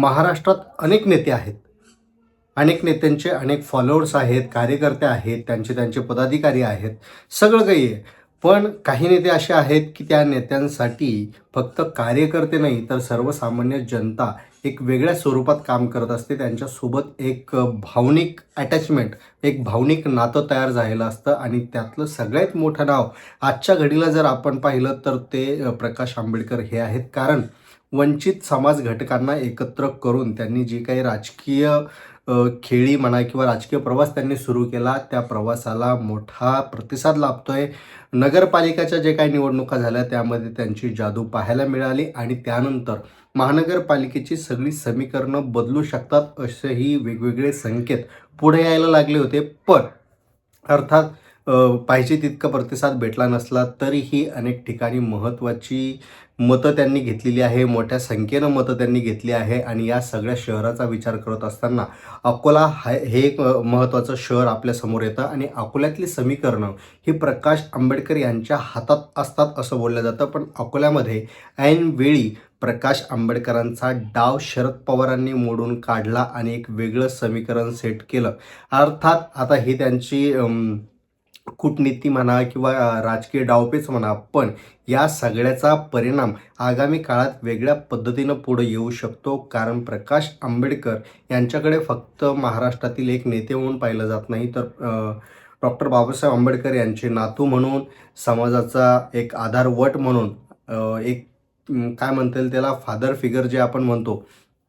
महाराष्ट्रात अनेक नेते आहेत. अनेक नेत्यांचे अनेक फॉलोअर्स आहेत कार्यकर्ते आहेत त्यांचे त्यांचे पदाधिकारी आहेत. सगळं काही आहे. पण काही नेते असे आहेत की त्या नेत्यांसाठी फक्त कार्यकर्ते नाही तर सर्वसामान्य जनता एक वेगळ्या स्वरूपात काम करत असते. त्यांच्यासोबत एक भावनिक अटॅचमेंट एक भावनिक नातं तयार झालेलं असतं. आणि त्यातलं सगळ्यात मोठं नाव आजच्या घडीला जर आपण पाहिलं तर ते प्रकाश आंबेडकर हे आहेत. कारण वंचित समाज घटकांना एकत्र करून त्यांनी जी काही राजकीय खेळी म्हणा किंवा राजकीय प्रवास त्यांनी सुरू केला त्या प्रवासाला मोठा प्रतिसाद लाभतोय. नगरपालिकाच्या जे काही निवडणुका झाल्या त्यामध्ये त्यांची जादू पाहायला मिळाली आणि त्यानंतर महानगरपालिकेची सगळी समीकरणं बदलू शकतात असेही वेगवेगळे संकेत पुढे यायला लागले होते. पण अर्थात पाहिजे तितका प्रतिसाद भेटला नसला तरीही अनेक ठिकाणी महत्त्वाची मतं त्यांनी घेतलेली आहे मोठ्या संख्येनं मतं त्यांनी घेतली आहे आणि या सगळ्या शहराचा विचार करत असताना अकोला हा हे एक महत्त्वाचं शहर आपल्यासमोर येतं आणि अकोल्यातली समीकरणं ही प्रकाश आंबेडकर यांच्या हातात असतात असं बोललं जातं. पण अकोल्यामध्ये ऐन वेळी प्रकाश आंबेडकरांचा डाव शरद पवारांनी मोडून काढला आणि एक वेगळं समीकरण सेट केलं. अर्थात आता ही त्यांची कूटनीती म्हणा किंवा राजकीय डावपेच म्हणा पण या सगळ्याचा परिणाम आगामी काळात वेगळ्या पद्धतीनं पुढे येऊ शकतो. कारण प्रकाश आंबेडकर यांच्याकडे फक्त महाराष्ट्रातील एक नेते म्हणून पाहिलं जात नाही. तर डॉक्टर बाबासाहेब आंबेडकर यांचे नातू म्हणून समाजाचा एक आधारवट म्हणून एक काय म्हणता येईल त्याला फादर फिगर जे आपण म्हणतो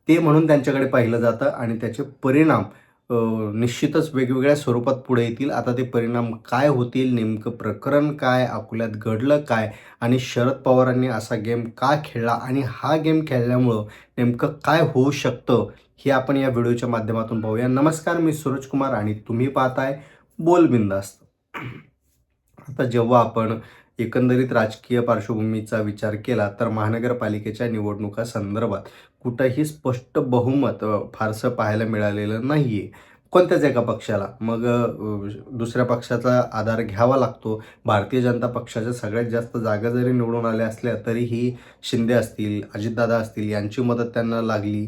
ते म्हणून त्यांच्याकडे पाहिलं जातं. आणि त्याचे परिणाम निश्चितच वेगवेगळ्या स्वरूपात पुढे येतील. आता ते परिणाम काय होतील? नेमकं प्रकरण काय? अकोल्यात घडलं काय? आणि शरद पवारांनी असा गेम का खेळला? आणि हा गेम खेळल्यामुळं नेमकं काय होऊ शकतं? हे आपण या व्हिडिओच्या माध्यमातून पाहूया. नमस्कार मी सूरज कुमार आणि तुम्ही पाहताय बोलबिंदास्त आता जेव्हा आपण एकंदरीत राजकीय पार्श्वभूमीचा विचार केला तर महानगरपालिकेच्या निवडणुका संदर्भात कुठंही स्पष्ट बहुमत फारसं पाहायला मिळालेलं नाही आहे कोणत्याच एका पक्षाला. मग दुसऱ्या पक्षाचा आधार घ्यावा लागतो. भारतीय जनता पक्षाच्या सगळ्यात जास्त जागा जरी निवडून आल्या असल्या तरीही शिंदे असतील अजितदादा असतील यांची मदत त्यांना लागली.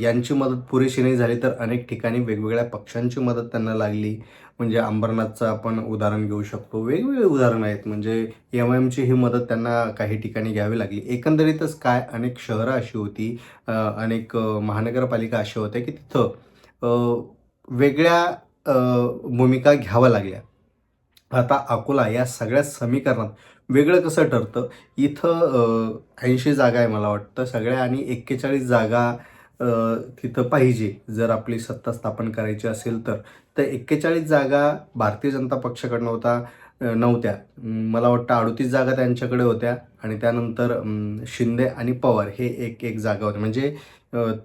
यांची मदत पुरेशी नाही झाली तर अनेक ठिकाणी वेगवेगळ्या पक्षांची मदत त्यांना लागली. म्हणजे अंबरनाथचं आपण उदाहरण घेऊ शकतो. वेगवेगळे उदाहरणं आहेत. म्हणजे एम एमची ही मदत त्यांना काही ठिकाणी घ्यावी लागली. एकंदरीतच काय अनेक शहरं अशी होती अनेक महानगरपालिका अशा होत्या की तिथं वेगळ्या भूमिका घ्याव्या लागल्या. आता अकोला या सगळ्या समीकरणात वेगळं कसं ठरतं? इथं ऐंशी जागा आहे मला वाटतं. सगळ्या आणि एक्केचाळीस जागा तिथं पाहिजे. जर आपली सत्ता स्थापन करायची असेल तर. तर एक्केचाळीस जागा भारतीय जनता पक्षाकडनं होता नव्हत्या. मला वाटतं अडतीस जागा त्यांच्याकडे होत्या आणि त्यानंतर शिंदे आणि पवार हे एक एक जागा होते म्हणजे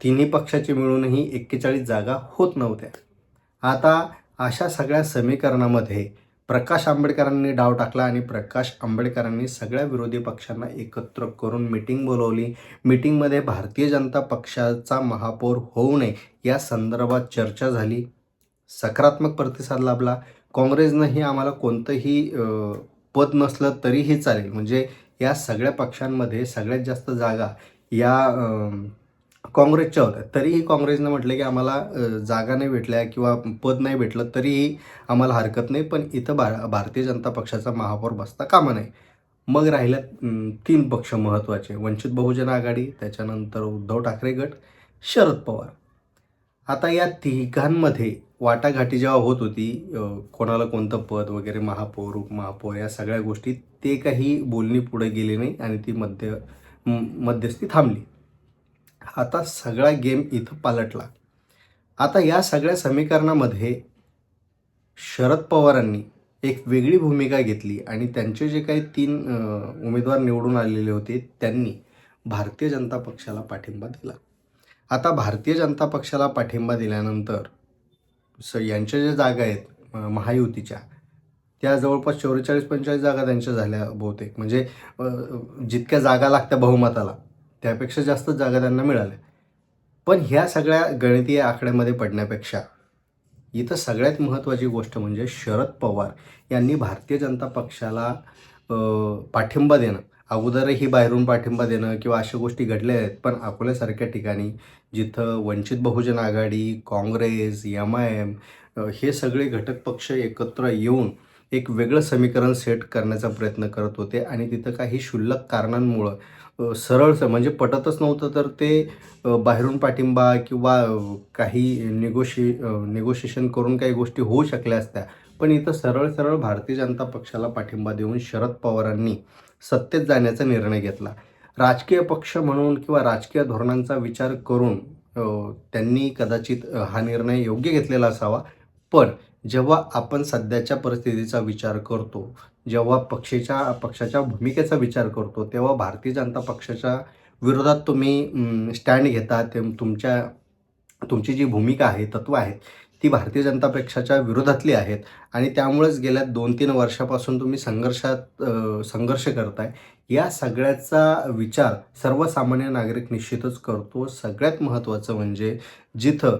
तिन्ही पक्षाचे मिळूनही एक्केचाळीस जागा होत नव्हत्या. आता अशा सगळ्या समीकरणामध्ये प्रकाश आंबेडकरांनी डाव टाकला आणि प्रकाश आंबेडकरांनी सगळ्या विरोधी पक्षांना एकत्र करून मिटिंग बोलवली. मिटिंगमध्ये भारतीय जनता पक्षाचा महापौर होऊ नये या संदर्भात चर्चा झाली. सकारात्मक प्रतिसाद लाभला. काँग्रेसनंही आम्हाला कोणतंही पद नसलं तरीही चालेल. म्हणजे या सगळ्या पक्षांमध्ये सगळ्यात जास्त जागा या काँग्रेसच्या होत्या. तरीही काँग्रेसनं म्हटलं की आम्हाला जागा नाही भेटल्या किंवा पद नाही भेटलं तरीही आम्हाला हरकत नाही. पण इथं भा भारतीय जनता पक्षाचा महापौर बसता कामा नाही. मग राहिल्यात तीन पक्ष महत्त्वाचे. वंचित बहुजन आघाडी त्याच्यानंतर उद्धव ठाकरे गट शरद पवार. आता या तिघांमध्ये वाटाघाटी जेव्हा होत होती कोणाला कोणतं पद वगैरे महापौर उपमहापौर या सगळ्या गोष्टी ते काही बोलणी पुढे गेले नाही आणि ती मध्य मध्यस्थी थांबली. आता सगळा गेम इथं पालटला. आता या सगळ्या समीकरणामध्ये शरद पवारांनी एक वेगळी भूमिका घेतली आणि त्यांचे जे काही तीन उमेदवार निवडून आलेले होते त्यांनी भारतीय जनता पक्षाला पाठिंबा दिला. आता भारतीय जनता पक्षाला पाठिंबा दिल्यानंतर स यांच्या ज्या जागा आहेत महायुतीच्या त्या जवळपास चौवेचाळीस पंचेचाळीस जागा त्यांच्या झाल्या बहुतेक. म्हणजे जितक्या जागा लागत्या बहुमताला त्यापेक्षा जास्त जागा त्यांना मिळाल्या. पण ह्या सगळ्या गणितीय आकड्यामध्ये पडण्यापेक्षा इथं सगळ्यात महत्त्वाची गोष्ट म्हणजे शरद पवार यांनी भारतीय जनता पक्षाला पाठिंबा देणं. अगोदरही बाहेरून पाठिंबा देणं किंवा अशा गोष्टी घडल्या आहेत पण अकोल्यासारख्या ठिकाणी जिथं Vanchit Bahujan Aghadi Congress M I M हे सगळे घटक पक्ष एकत्र येऊन एक वेगळं समीकरण सेट करण्याचा प्रयत्न करत होते आणि तिथं काही क्षुल्लक कारणांमुळं सरळचं म्हणजे पटतच नव्हतं तर ते बाहेरून पाठिंबा किंवा काही निगोशि निगोशिएशन करून काही गोष्टी होऊ शकल्या असत्या. पण इथं सरळ सरळ भारतीय जनता पक्षाला पाठिंबा देऊन शरद पवारांनी सत्तेत जाण्याचा निर्णय घेतला. राजकीय पक्ष म्हणून किंवा राजकीय धोरणांचा विचार करून त्यांनी कदाचित हा निर्णय योग्य घेतलेला असावा. पण जेव्हा आपण सध्याच्या परिस्थितीचा विचार करतो जेव्हा पक्षाच्या पक्षाच्या भूमिकेचा विचार करतो तेव्हा भारतीय जनता पक्षाच्या विरोधात तुम्ही स्टँड घेता ते तुमच्या तुमची जी भूमिका आहे तत्त्व आहेत ती भारतीय जनता पक्षाच्या विरोधातली आहेत आणि त्यामुळेच गेल्या दोन तीन वर्षापासून तुम्ही संघर्षात संघर्ष करताय. या सगळ्याचा विचार सर्वसामान्य नागरिक निश्चितच करतो. सगळ्यात महत्त्वाचं म्हणजे जिथं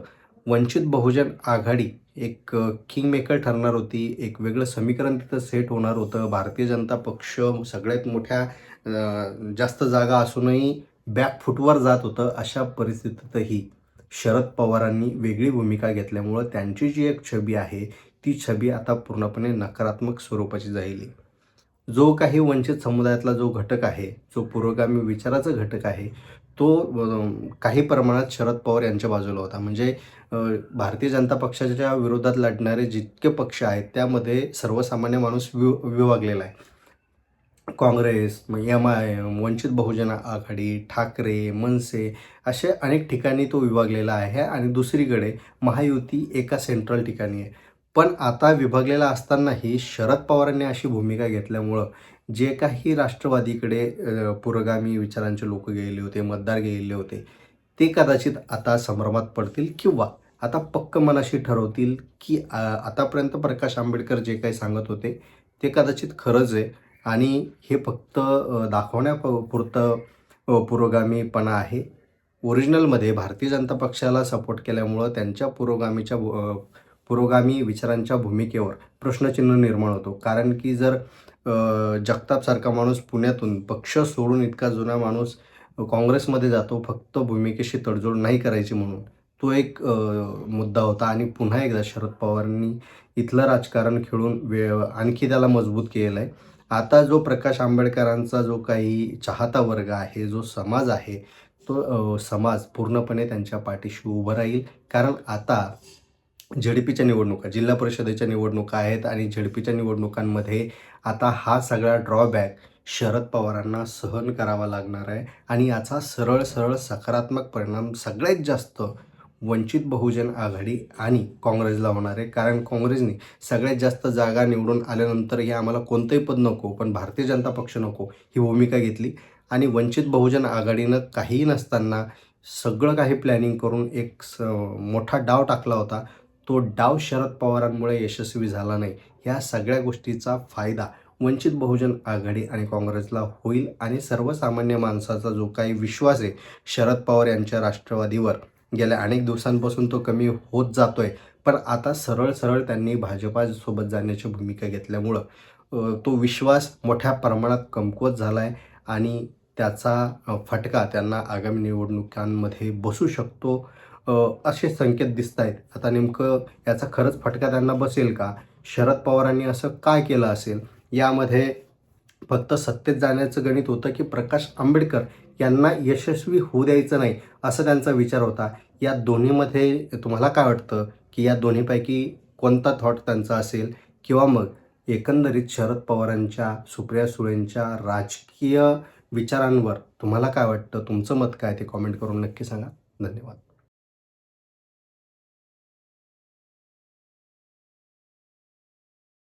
वंचित बहुजन आघाडी एक किंग मेकर ठरणार होती एक वेगळं समीकरण तिथं सेट होणार होतं. भारतीय जनता पक्ष सगळ्यात मोठ्या जास्त जागा असूनही बॅकफुटवर जात होतं अशा परिस्थितीतही. शरद पवारांनी वेगळी भूमिका घेतल्यामुळं त्यांची जी एक छबी आहे ती छबी आता पूर्णपणे नकारात्मक स्वरूपाची जाईल जो काही वंचित समुदायातला जो घटक आहे जो पुरोगामी विचाराचा घटक आहे तो काही प्रमाणात शरद पवार यांच्या बाजूला होता. म्हणजे भारतीय जनता पक्षाच्या विरोधात लढणारे जितके पक्ष आहेत त्यामध्ये सर्वसामान्य माणूस वि विभागलेला आहे. Congress M I M Vanchit Bahujan Aghadi Thackeray Manase असे अनेक ठिकाणी तो विभागलेला आहे आणि दुसरीकडे महायुती एका सेंट्रल ठिकाणी आहे. पण आता विभागलेला असतानाही शरद पवारांनी अशी भूमिका घेतल्यामुळं जे काही राष्ट्रवादीकडे पुरोगामी विचारांचे लोक गेलेले होते मतदार गेलेले होते ते कदाचित आता संभ्रमात पडतील किंवा आता पक्क मनाशी ठरवतील की आतापर्यंत प्रकाश आंबेडकर जे काही सांगत होते ते कदाचित खरंच आहे. आणि हे फक्त अ, दाखवण्या पुरतं पुरोगामीपणा आहे. ओरिजिनलमध्ये भारतीय जनता पक्षाला सपोर्ट केल्यामुळं त्यांच्या पुरोगामीच्या पुरोगामी विचारांच्या भूमिकेवर प्रश्नचिन्ह निर्माण होतो. कारण की जर जगतापसारखा माणूस पुण्यातून पक्ष सोडून इतका जुना माणूस काँग्रेसमध्ये जातो फक्त भूमिकेशी तडजोड नाही करायची म्हणून तो एक मुद्दा होता. आणि पुन्हा एकदा शरद पवारांनी इथलं राजकारण खेळून वे आणखी त्याला मजबूत केलेलं आहे आता जो प्रकाश आंबेडकरांचा जो काही चाहता वर्ग आहे जो समाज आहे तो समाज पूर्णपणे त्यांच्या पाठीशी उभं राहील. कारण आता झेडपीच्या निवडणुका जिल्हा परिषदेच्या निवडणुका आहेत आणि झेडपीच्या निवडणुकांमध्ये आता हा सगळा ड्रॉबॅक शरद पवारांना सहन करावा लागणार आहे. आणि याचा सरळ सरळ सकारात्मक परिणाम सगळ्यात जास्त वंचित बहुजन आघाडी आणि काँग्रेसला होणार. आहे कारण काँग्रेसने सगळ्यात जास्त जागा निवडून आल्यानंतर हे आम्हाला कोणतंही पद नको पण भारतीय जनता पक्ष नको ही भूमिका घेतली. आणि वंचित बहुजन आघाडीनं काहीही नसताना सगळं काही प्लॅनिंग करून एक स मोठा डाव टाकला होता. तो डाव शरद पवारांमुळे यशस्वी झाला नाही. ह्या सगळ्या गोष्टीचा फायदा वंचित बहुजन आघाडी आणि काँग्रेसला होईल. आणि सर्वसामान्य माणसाचा जो काही विश्वास आहे शरद पवार यांच्या राष्ट्रवादीवर गेल्या अनेक दिवसांपासून तो कमी होत जातोय. पण आता सरळ सरळ त्यांनी भाजपासोबत जाण्याची भूमिका घेतल्यामुळं तो विश्वास मोठ्या प्रमाणात कमकुवत झाला आहे आणि त्याचा फटका त्यांना आगामी निवडणुकांमध्ये बसू शकतो असे संकेत दिसत आहेत आता नेमकं याचा खरंच फटका त्यांना बसेल का? शरद पवारांनी असं काय केलं असेल? यामध्ये फक्त सत्तेत जाण्याचं गणित होतं की प्रकाश आंबेडकर यांना यशस्वी होऊ द्यायचं नाही असा त्यांचा विचार होता. या दोन्हीमध्ये तुम्हाला काय वाटतं? की या दोन्हीपैकी कोणता थॉट त्यांचा असेल? किंवा मग एकंदरीत शरद पवारांच्या सुप्रिया सुळेंच्या राजकीय विचारांवर तुम्हाला काय वाटतं? तुमचं मत काय ते कॉमेंट करून नक्की सांगा. धन्यवाद.